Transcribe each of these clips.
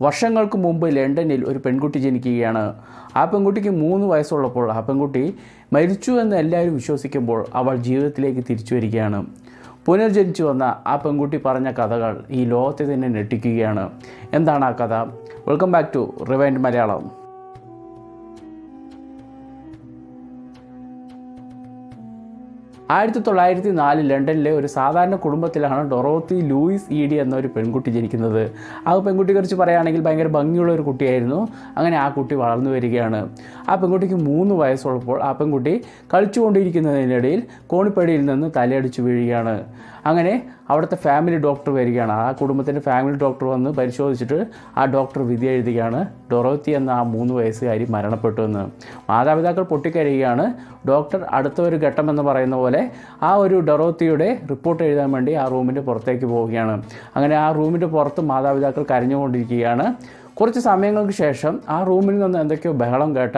വർഷങ്ങൾക്ക് മുമ്പ് ലണ്ടനിൽ ഒരു പെൺകുട്ടി ജനിക്കുകയാണ്. ആ പെൺകുട്ടിക്ക് മൂന്ന് വയസ്സുള്ളപ്പോൾ ആ പെൺകുട്ടി മരിച്ചു എന്ന് എല്ലാവരും വിശ്വസിക്കുമ്പോൾ അവൾ ജീവിതത്തിലേക്ക് തിരിച്ചു വരികയാണ്. പുനർജനിച്ചു വന്ന ആ പെൺകുട്ടി പറഞ്ഞ കഥകൾ ഈ ലോകത്തെ തന്നെ ഞെട്ടിക്കുകയാണ്. എന്താണ് ആ കഥ? Welcome back to rewind Malayalam. ആയിരത്തി തൊള്ളായിരത്തി നാല് ലണ്ടനിലെ ഒരു സാധാരണ കുടുംബത്തിലാണ് ഡൊറോത്തി ലൂയിസ് ഇ എന്ന ഒരു പെൺകുട്ടി ജനിക്കുന്നത്. ആ പെൺകുട്ടിയെക്കുറിച്ച് പറയുകയാണെങ്കിൽ ഭയങ്കര ഭംഗിയുള്ള ഒരു കുട്ടിയായിരുന്നു. അങ്ങനെ ആ കുട്ടി വളർന്നു വരികയാണ്. ആ പെൺകുട്ടിക്ക് മൂന്ന് വയസ്സുള്ളപ്പോൾ ആ പെൺകുട്ടി കളിച്ചുകൊണ്ടിരിക്കുന്നതിനിടയിൽ കോണിപ്പടിയിൽ നിന്ന് തലയടിച്ചു വീഴുകയാണ്. അങ്ങനെ അവിടുത്തെ ഫാമിലി ഡോക്ടർ വരികയാണ്. ആ കുടുംബത്തിന്റെ ഫാമിലി ഡോക്ടർ വന്ന് പരിശോധിച്ചിട്ട് ആ ഡോക്ടർ വിധി എഴുതുകയാണ്. ഡൊറോത്തി എന്ന ആ മൂന്ന് വയസ്സുകാരി മരണപ്പെട്ടു എന്ന്. മാതാപിതാക്കൾ പൊട്ടിക്കരയുകയാണ്. ഡോക്ടർ അടുത്ത ഒരു ഘട്ടം എന്ന് പറയുന്ന പോലെ ആ ഒരു ഡൊറോത്തിയുടെ റിപ്പോർട്ട് എഴുതാൻ വേണ്ടി ആ റൂമിന്റെ പുറത്തേക്ക് പോവുകയാണ്. അങ്ങനെ ആ റൂമിന്റെ പുറത്ത് മാതാപിതാക്കൾ കരഞ്ഞുകൊണ്ടിരിക്കുകയാണ്. കുറച്ച് സമയങ്ങൾക്ക് ശേഷം ആ റൂമിൽ നിന്ന് എന്തൊക്കെയോ ബഹളം കേട്ട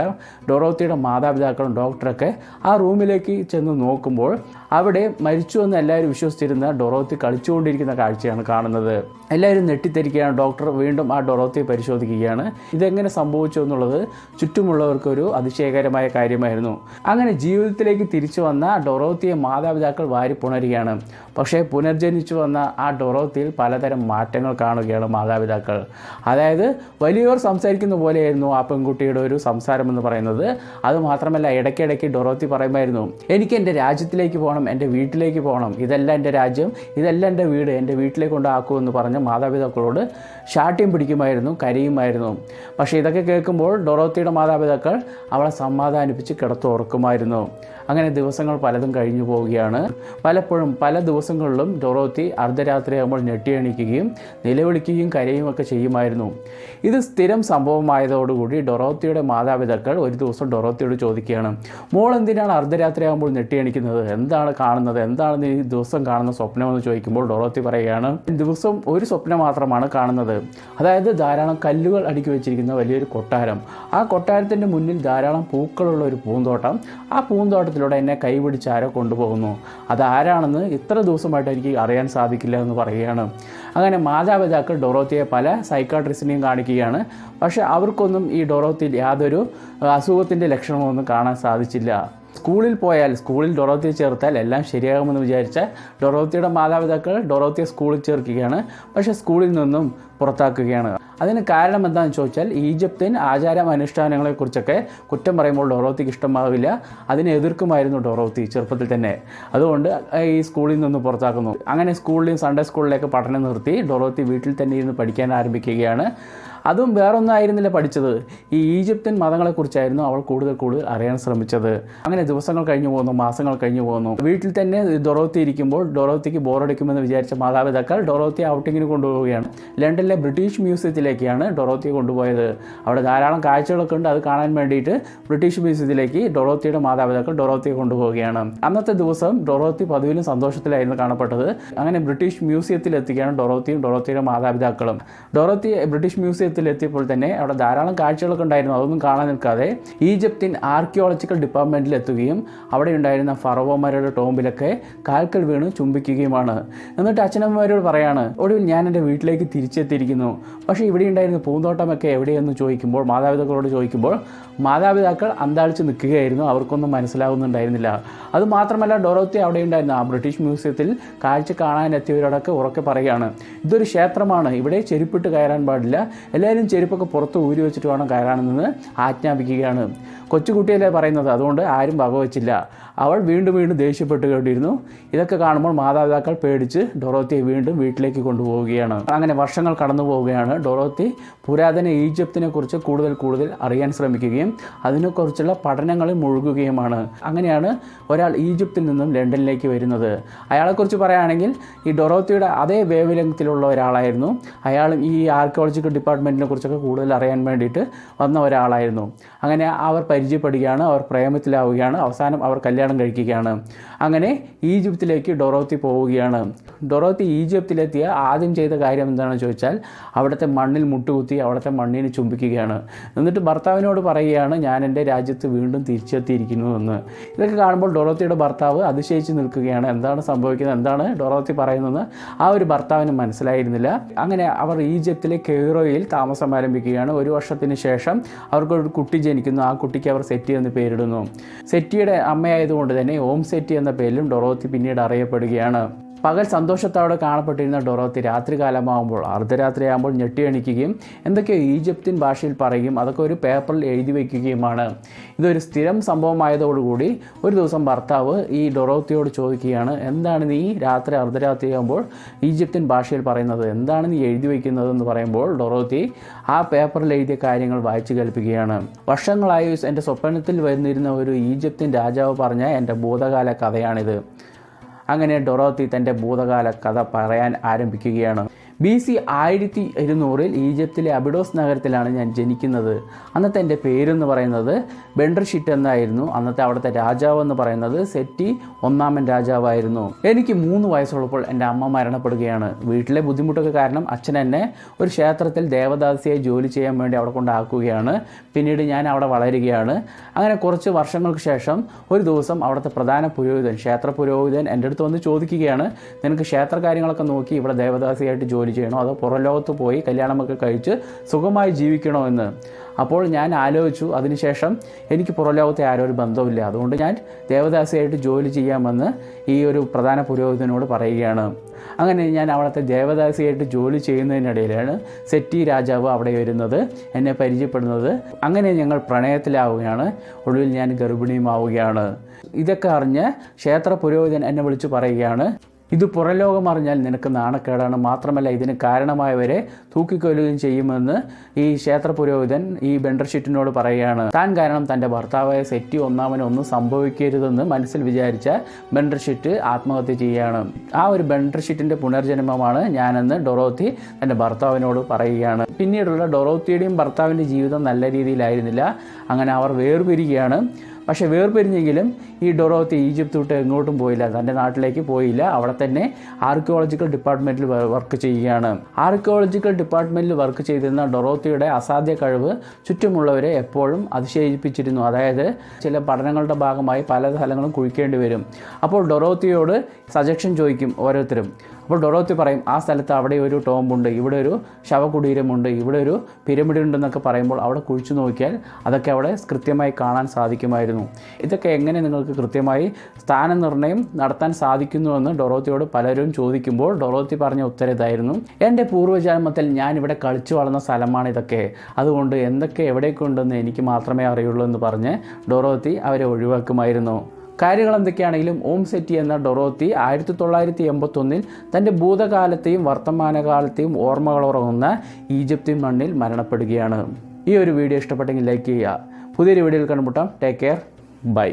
ഡൊറോത്തിയുടെ മാതാപിതാക്കളും ഡോക്ടറൊക്കെ ആ റൂമിലേക്ക് ചെന്ന് നോക്കുമ്പോൾ അവിടെ മരിച്ചു എന്ന് എല്ലാവരും വിശ്വസിച്ചിരുന്ന ഡൊറോത്തി കളിച്ചുകൊണ്ടിരിക്കുന്ന കാഴ്ചയാണ് കാണുന്നത്. എല്ലാവരും നെട്ടിത്തെരിക്കുകയാണ് ഡോക്ടർ വീണ്ടും ആ ഡൊറോത്തിയെ പരിശോധിക്കുകയാണ്. ഇതെങ്ങനെ സംഭവിച്ചു എന്നുള്ളത് ചുറ്റുമുള്ളവർക്കൊരു അതിശയകരമായ കാര്യമായിരുന്നു. അങ്ങനെ ജീവിതത്തിലേക്ക് തിരിച്ചു വന്ന ഡൊറോത്തിയെ മാതാപിതാക്കൾ വാരി പുണരുകയാണ്. പക്ഷേ പുനർജനിച്ചു വന്ന ആ ഡൊറോത്തിയിൽ പലതരം മാറ്റങ്ങൾ കാണുകയാണ് മാതാപിതാക്കൾ. അതായത് വലിയവർ സംസാരിക്കുന്ന പോലെയായിരുന്നു ആ പെൺകുട്ടിയുടെ ഒരു സംസാരം എന്ന് പറയുന്നത് അതുമാത്രമല്ല ഇടയ്ക്കിടയ്ക്ക് ഡൊറോത്തി പറയുമായിരുന്നു എനിക്ക് എന്റെ രാജ്യത്തിലേക്ക് പോകണം. എന്റെ വീട്ടിലേക്ക് പോകണം ഇതല്ല എന്റെ രാജ്യം ഇതല്ല എന്റെ വീട് എന്റെ വീട്ടിലേക്ക് കൊണ്ടാക്കൂ എന്ന് പറഞ്ഞ് മാതാപിതാക്കളോട് ശാഠ്യം പിടിക്കുമായിരുന്നു കരയുമായിരുന്നു. പക്ഷേ ഇതൊക്കെ കേൾക്കുമ്പോൾ ഡൊറോത്തിയുടെ മാതാപിതാക്കൾ അവളെ സമാധാനിപ്പിച്ച് കിടത്തുറക്കുമായിരുന്നു. അങ്ങനെ ദിവസങ്ങൾ പലതും കഴിഞ്ഞു പോവുകയാണ്. പലപ്പോഴും പല ദിവസങ്ങളിലും ഡൊറോത്തി അർദ്ധരാത്രിയാകുമ്പോൾ ഞെട്ടിയണിക്കുകയും നിലവിളിക്കുകയും കരയുമൊക്കെ ചെയ്യുമായിരുന്നു. ഇത് സ്ഥിരം സംഭവമായതോടുകൂടി ഡൊറോത്തിയുടെ മാതാപിതാക്കൾ ഒരു ദിവസം ഡൊറോത്തിയോട് ചോദിക്കുകയാണ് മോൾ എന്തിനാണ് അർദ്ധരാത്രിയാകുമ്പോൾ ഞെട്ടിയണിക്കുന്നത്? എന്താണ് കാണുന്നത്? എന്താണ് നീ ദിവസം കാണുന്ന സ്വപ്നമെന്ന് ചോദിക്കുമ്പോൾ ഡൊറോത്തി പറയുകയാണ് ദിവസം ഒരു സ്വപ്നം മാത്രമാണ് കാണുന്നത്. അതായത് ധാരാളം കല്ലുകൾ അടുക്കി വെച്ചിരിക്കുന്ന വലിയൊരു കൊട്ടാരം. ആ കൊട്ടാരത്തിന്റെ മുന്നിൽ ധാരാളം പൂക്കളുള്ള ഒരു പൂന്തോട്ടം. ആ പൂന്തോട്ടത്തിലൂടെ എന്നെ കൈപിടിച്ച് ആരോ കൊണ്ടുപോകുന്നു. അതാരാണെന്ന് ഇത്ര ദിവസമായിട്ട് എനിക്ക് അറിയാൻ സാധിക്കില്ല എന്ന് പറയുകയാണ്. അങ്ങനെ മാതാപിതാക്കൾ ഡൊറോത്തിയെ പല സൈക്കാട്രിസ്റ്റിനെയും കാണിക്കുകയാണ്. പക്ഷേ അവർക്കൊന്നും ഈ ഡൊറോത്തിൽ യാതൊരു അസുഖത്തിന്റെ ലക്ഷണമൊന്നും കാണാൻ സാധിച്ചില്ല. സ്കൂളിൽ പോയാൽ സ്കൂളിൽ ഡൊറോത്തിയെ ചേർത്താൽ എല്ലാം ശരിയാകുമെന്ന് വിചാരിച്ച ഡൊറോത്തിയുടെ മാതാപിതാക്കൾ ഡൊറോത്തിയെ സ്കൂളിൽ ചേർക്കുകയാണ്. പക്ഷേ സ്കൂളിൽ നിന്നും പുറത്താക്കുകയാണ്. അതിന് കാരണം എന്താണെന്ന് ചോദിച്ചാൽ ഈജിപ്തിൻ ആചാരം അനുഷ്ഠാനങ്ങളെക്കുറിച്ചൊക്കെ കുറ്റം പറയുമ്പോൾ ഡൊറോത്തിക്ക് ഇഷ്ടമാവില്ല. അതിനെ എതിർക്കുമായിരുന്നു ഡോറോത്തി ചെറുപ്പത്തിൽ തന്നെ. അതുകൊണ്ട് ഈ സ്കൂളിൽ നിന്ന് പുറത്താക്കുന്നു. അങ്ങനെ സ്കൂളിലും സൺഡേ സ്കൂളിലേക്ക് പഠനം നിർത്തി ഡോറോത്തി വീട്ടിൽ തന്നെ ഇരുന്ന് പഠിക്കാൻ ആരംഭിക്കുകയാണ്. അതും വേറൊന്നും ആയിരുന്നില്ല പഠിച്ചത്. ഈ ഈജിപ്ത്യൻ മതങ്ങളെക്കുറിച്ചായിരുന്നു അവൾ കൂടുതൽ കൂടുതൽ അറിയാൻ ശ്രമിച്ചത്. അങ്ങനെ ദിവസങ്ങൾ കഴിഞ്ഞു പോകുന്നു മാസങ്ങൾ കഴിഞ്ഞു പോകുന്നു. വീട്ടിൽ തന്നെ ഡൊറോത്തി ഇരിക്കുമ്പോൾ ഡൊറോത്തിക്ക് ബോറടിക്കുമെന്ന് വിചാരിച്ച മാതാപിതാക്കൾ ഡൊറോത്തി ഔട്ടിങ്ങിന് കൊണ്ടുപോവുകയാണ്. ലണ്ടനിലെ ബ്രിട്ടീഷ് മ്യൂസിയത്തിലേക്കാണ് ഡൊറോത്തിയെ കൊണ്ടുപോയത്. അവിടെ ധാരാളം കാഴ്ചകളൊക്കെ ഉണ്ട് അത് കാണാൻ വേണ്ടിയിട്ട് ബ്രിട്ടീഷ് മ്യൂസിയത്തിലേക്ക് ഡൊറോത്തിയുടെ മാതാപിതാക്കൾ ഡൊറോത്തിയെ കൊണ്ടുപോവുകയാണ്. അന്നത്തെ ദിവസം ഡൊറോത്തി പതിവിലും സന്തോഷത്തിലായിരുന്നു കാണപ്പെട്ടത്. അങ്ങനെ ബ്രിട്ടീഷ് മ്യൂസിയത്തിൽ എത്തിക്കുകയാണ് ഡൊറോത്തിയും ഡൊറോത്തിയുടെ മാതാപിതാക്കളും. ഡൊറോത്തി ബ്രിട്ടീഷ് മ്യൂസിയത്തിൽ എത്തിയപ്പോൾ തന്നെ അവിടെ ധാരാളം കാഴ്ചകളൊക്കെ ഉണ്ടായിരുന്നു. അതൊന്നും കാണാൻ നിൽക്കാതെ ഈജിപ്തിൻ ആർക്കിയോളജിക്കൽ ഡിപ്പാർട്ട്മെന്റിൽ എത്തുകയും അവിടെ ഉണ്ടായിരുന്ന ഫറവോമാരുടെ ടോമ്പിലൊക്കെ കാൽക്കൽ വീണ് ചുംബിക്കുകയുമാണ്. എന്നിട്ട് അച്ഛനമ്മമാരോട് പറയാണ് ഒടുവിൽ ഞാൻ എന്റെ വീട്ടിലേക്ക് തിരിച്ചെത്തിയിരിക്കുന്നു. പക്ഷേ ഇവിടെ ഉണ്ടായിരുന്ന പൂന്തോട്ടമൊക്കെ എവിടെയെന്ന് ചോദിക്കുമ്പോൾ മാതാപിതാക്കളോട് ചോദിക്കുമ്പോൾ മാതാപിതാക്കൾ അന്താളിച്ച് നിൽക്കുകയായിരുന്നു. അവർക്കൊന്നും മനസ്സിലാവുന്നുണ്ടായിരുന്നില്ല. അത് മാത്രമല്ല ഡൊറോത്തി അവിടെ ഉണ്ടായിരുന്ന ആ ബ്രിട്ടീഷ് മ്യൂസിയത്തിൽ കാഴ്ച കാണാനെത്തിയവരോടൊക്കെ ഉറക്കെ പറയുകയാണ് ഇതൊരു ക്ഷേത്രമാണ്. ഇവിടെ ചെരുപ്പിട്ട് കയറാൻ പാടില്ല. എല്ലാവരും ചെരുപ്പൊക്കെ പുറത്ത് ഊരി വെച്ചിട്ട് വേണം കയറാനെന്ന് ആജ്ഞാപിക്കുകയാണ്. കൊച്ചുകുട്ടിയല്ലേ പറയുന്നത്? അതുകൊണ്ട് ആരും വകവച്ചില്ല. അവൾ വീണ്ടും വീണ്ടും ദേഷ്യപ്പെട്ട് കേട്ടിരുന്നു ഇതൊക്കെ കാണുമ്പോൾ മാതാപിതാക്കൾ പേടിച്ച് ഡൊറോത്തിയെ വീണ്ടും വീട്ടിലേക്ക് കൊണ്ടുപോവുകയാണ്. അങ്ങനെ വർഷങ്ങൾ കടന്നു പോവുകയാണ് ഡൊറോത്തി. പുരാതന ഈജിപ്തിനെ കുറിച്ച് കൂടുതൽ കൂടുതൽ അറിയാൻ ശ്രമിക്കുകയും അതിനെക്കുറിച്ചുള്ള പഠനങ്ങളിൽ മുഴുകുകയുമാണ്. അങ്ങനെയാണ് ഒരാൾ ഈജിപ്തിൽ നിന്നും ലണ്ടനിലേക്ക് വരുന്നത്. അയാളെക്കുറിച്ച് പറയുകയാണെങ്കിൽ ഈ ഡൊറോത്തിയുടെ അതേ വേവ് ഒരാളായിരുന്നു. അയാളും ഈ ആർക്കിയോളജിക്കൽ ഡിപ്പാർട്ട്മെന്റിനെ കുറിച്ചൊക്കെ കൂടുതൽ അറിയാൻ വേണ്ടിയിട്ട് വന്ന ഒരാളായിരുന്നു. അങ്ങനെ അവർ പരിചയപ്പെടുകയാണ് അവർ പ്രേമത്തിലാവുകയാണ് അവസാനം അവർ കല്യാണം കഴിക്കുകയാണ്. അങ്ങനെ ഈജിപ്തിലേക്ക് ഡൊറോത്തി പോവുകയാണ്. ഡൊറോത്തി ഈജിപ്തിലെത്തിയ ആദ്യം ചെയ്ത കാര്യം എന്താണെന്ന് ചോദിച്ചാൽ അവിടുത്തെ മണ്ണിൽ മുട്ടുകുത്തി അവിടുത്തെ മണ്ണിന് ചുംബിക്കുകയാണ്. എന്നിട്ട് ഭർത്താവിനോട് പറയുകയാണ് ഞാൻ എന്റെ രാജ്യത്ത് വീണ്ടും തിരിച്ചെത്തിയിരിക്കുന്നു എന്ന്. ഇതൊക്കെ കാണുമ്പോൾ ഡൊറോത്തിയുടെ ഭർത്താവ് അതിശയിച്ച് നിൽക്കുകയാണ്. എന്താണ് സംഭവിക്കുന്നത്? എന്താണ് ഡൊറോത്തി പറയുന്നത് ആ ഒരു ഭർത്താവിന് മനസ്സിലായിരുന്നില്ല. അങ്ങനെ അവർ ഈജിപ്തിലെ കെയ്റോയിൽ താമസം ആരംഭിക്കുകയാണ്. ഒരു വർഷത്തിന് ശേഷം അവർക്കൊരു കുട്ടി ജനിക്കുന്നു. ആ കുട്ടിക്ക് അവർ സെറ്റി എന്ന് പേരിടുന്നു. സെറ്റിയുടെ അമ്മയായതുകൊണ്ട് തന്നെ ഓം സെറ്റി എന്ന പേരിലും ഡൊറോത്തി പിന്നീട് അറിയപ്പെടുകയാണ്. പകൽ സന്തോഷത്തോടെ കാണപ്പെട്ടിരുന്ന ഡൊറോത്തി രാത്രികാലമാകുമ്പോൾ അർദ്ധരാത്രിയാകുമ്പോൾ ഞെട്ടി എണിക്കുകയും എന്തൊക്കെയോ ഈജിപ്തിൻ ഭാഷയിൽ പറയുകയും അതൊക്കെ ഒരു പേപ്പറിൽ എഴുതി വയ്ക്കുകയുമാണ്. ഇതൊരു സ്ഥിരം സംഭവമായതോടുകൂടി ഒരു ദിവസം ഭർത്താവ് ഈ ഡൊറോത്തിയോട് ചോദിക്കുകയാണ് എന്താണ് നീ രാത്രി അർദ്ധരാത്രിയാകുമ്പോൾ ഈജിപ്തിൻ ഭാഷയിൽ പറയുന്നത്? എന്താണ് നീ എഴുതി വയ്ക്കുന്നത്? എന്ന് പറയുമ്പോൾ ഡൊറോത്തി ആ പേപ്പറിൽ എഴുതിയ കാര്യങ്ങൾ വായിച്ചു കേൾപ്പിക്കുകയാണ്. വർഷങ്ങളായി എന്റെ സ്വപ്നത്തിൽ വരുന്നിരുന്ന ഒരു ഈജിപ്തിൻ രാജാവ് പറഞ്ഞ എന്റെ ഭൂതകാല കഥയാണിത് അങ്ങനെ ഡൊറോത്തി തന്റെ ഭൂതകാല കഥ പറയാൻ ആരംഭിക്കുകയാണ്. ബി സി ആയിരത്തി ഇരുന്നൂറിൽ ഈജിപ്തിലെ അബിഡോസ് നഗരത്തിലാണ് ഞാൻ ജനിക്കുന്നത്. അന്നത്തെ എന്റെ പേരെന്ന് പറയുന്നത് ബെൻഡർഷിറ്റ് എന്നായിരുന്നു. അന്നത്തെ അവിടുത്തെ രാജാവ് എന്ന് പറയുന്നത് സെറ്റി ഒന്നാമൻ രാജാവായിരുന്നു. എനിക്ക് മൂന്ന് വയസ്സുള്ളപ്പോൾ എന്റെ അമ്മ മരണപ്പെടുകയാണ്. വീട്ടിലെ ബുദ്ധിമുട്ടൊക്കെ കാരണം അച്ഛൻ എന്നെ ഒരു ക്ഷേത്രത്തിൽ ദേവദാസിയായി ജോലി ചെയ്യാൻ വേണ്ടി അവിടെ കൊണ്ടാക്കുകയാണ് പിന്നീട് ഞാൻ അവിടെ വളരുകയാണ്. അങ്ങനെ കുറച്ച് വർഷങ്ങൾക്ക് ശേഷം ഒരു ദിവസം അവിടുത്തെ പ്രധാന പുരോഹിതൻ ക്ഷേത്ര പുരോഹിതൻ എന്റെ അടുത്ത് വന്ന് ചോദിക്കുകയാണ് നിനക്ക് ക്ഷേത്ര കാര്യങ്ങളൊക്കെ നോക്കി ഇവിടെ ദേവദാസിയായിട്ട് ജോലി ചെയ്യണോ? അതോ പുറം ലോകത്ത് പോയി കല്യാണമൊക്കെ കഴിച്ച് സുഖമായി ജീവിക്കണോ എന്ന്? അപ്പോൾ ഞാൻ ആലോചിച്ചു. അതിനുശേഷം എനിക്ക് പുറം ലോകത്തെ ആരോ ഒരു ബന്ധമില്ല അതുകൊണ്ട് ഞാൻ ദേവദാസിയായിട്ട് ജോലി ചെയ്യാമെന്ന് ഈ ഒരു പ്രധാന പുരോഹിതനോട് പറയുകയാണ്. അങ്ങനെ ഞാൻ അവിടുത്തെ ദേവദാസിയായിട്ട് ജോലി ചെയ്യുന്നതിനിടയിലാണ് സെറ്റി രാജാവ് അവിടെ വരുന്നത് എന്നെ പരിചയപ്പെടുന്നത്. അങ്ങനെ ഞങ്ങൾ പ്രണയത്തിലാവുകയാണ്. ഒടുവിൽ ഞാൻ ഗർഭിണിയുമാവുകയാണ്. ഇതൊക്കെ അറിഞ്ഞ് ക്ഷേത്ര പുരോഹിതൻ എന്നെ വിളിച്ചു പറയുകയാണ് ഇത് പുറലോകം അറിഞ്ഞാൽ നിനക്ക് നാണക്കേടാണ്. മാത്രമല്ല ഇതിന് കാരണമായവരെ തൂക്കിക്കൊല്ലുകയും ചെയ്യുമെന്ന് ഈ ക്ഷേത്ര പുരോഹിതൻ ഈ ബെൻഡർഷീറ്റിനോട് പറയുകയാണ്. താൻ കാരണം തന്റെ ഭർത്താവായ സെറ്റി ഒന്നാമന് ഒന്നും സംഭവിക്കരുതെന്ന് മനസ്സിൽ വിചാരിച്ച ബെൻഡർഷീറ്റ് ആത്മഹത്യ ചെയ്യുകയാണ്. ആ ഒരു ബെൻഡർഷീറ്റിന്റെ പുനർജന്മമാണ് ഞാനെന്ന് ഡൊറോത്തി തന്റെ ഭർത്താവിനോട് പറയുകയാണ്. പിന്നീടുള്ള ഡൊറോത്തിയുടെയും ഭർത്താവിന്റെ ജീവിതം നല്ല രീതിയിലായിരുന്നില്ല. അങ്ങനെ അവർ വേർപിരിക്കുകയാണ് പക്ഷേ വേർപിരിഞ്ഞെങ്കിലും ഈ ഡൊറോത്തി ഈജിപ്ത് വിട്ട് എങ്ങോട്ടും പോയില്ല. തന്റെ നാട്ടിലേക്ക് പോയില്ല. അവിടെ തന്നെ ആർക്കിയോളജിക്കൽ ഡിപ്പാർട്ട്മെന്റിൽ വർക്ക് ചെയ്യുകയാണ്. ആർക്കിയോളജിക്കൽ ഡിപ്പാർട്ട്മെന്റിൽ വർക്ക് ചെയ്തിരുന്ന ഡൊറോത്തിയുടെ അസാധ്യ കഴിവ് ചുറ്റുമുള്ളവരെ എപ്പോഴും അതിശയിപ്പിച്ചിരുന്നു. അതായത് ചില പഠനങ്ങളുടെ ഭാഗമായി പല സ്ഥലങ്ങളും കുഴിക്കേണ്ടി വരും. അപ്പോൾ ഡൊറോത്തിയോട് സജഷൻ ചോദിക്കും ഓരോരുത്തരും. അപ്പോൾ ഡൊറോത്തി പറയും ആ സ്ഥലത്ത് അവിടെ ഒരു ടോമ്പുണ്ട് ഇവിടെ ഒരു ശവകുടീരമുണ്ട് ഇവിടെ ഒരു പിരമിഡ് ഉണ്ടെന്നൊക്കെ പറയുമ്പോൾ അവിടെ കുഴിച്ചു നോക്കിയാൽ അതൊക്കെ അവിടെ കൃത്യമായി കാണാൻ സാധിക്കുമായിരുന്നു. ഇതൊക്കെ എങ്ങനെ നിങ്ങൾക്ക് കൃത്യമായി സ്ഥാനനിർണയം നടത്താൻ സാധിക്കുന്നുവെന്ന് ഡൊറോത്തിയോട് പലരും ചോദിക്കുമ്പോൾ ഡൊറോത്തി പറഞ്ഞ ഉത്തരം ഇതായിരുന്നു. എന്റെ പൂർവജന്മത്തിൽ ഞാൻ ഇവിടെ കളിച്ചു വളർന്ന സ്ഥലമാണ് ഇതൊക്കെ. അതുകൊണ്ട് എന്തൊക്കെ എവിടേക്കുണ്ടെന്ന് എനിക്ക് മാത്രമേ അറിയുള്ളൂ എന്ന് പറഞ്ഞ് ഡൊറോത്തി അവരെ ഒഴിവാക്കുമായിരുന്നു. കാര്യങ്ങൾ എന്തൊക്കെയാണെങ്കിലും ഓം സെറ്റി എന്ന ഡൊറോത്തി ആയിരത്തി തൊള്ളായിരത്തി എൺപത്തൊന്നിൽ തന്റെ ഭൂതകാലത്തെയും വർത്തമാനകാലത്തെയും ഓർമ്മകളുറങ്ങുന്ന ഈജിപ്തിൻ മണ്ണിൽ മരണപ്പെടുകയാണ്. ഈ ഒരു വീഡിയോ ഇഷ്ടപ്പെട്ടെങ്കിൽ ലൈക്ക് ചെയ്യുക. പുതിയൊരു വീഡിയോയിൽ കണ്ടുമുട്ടാം. Take care bye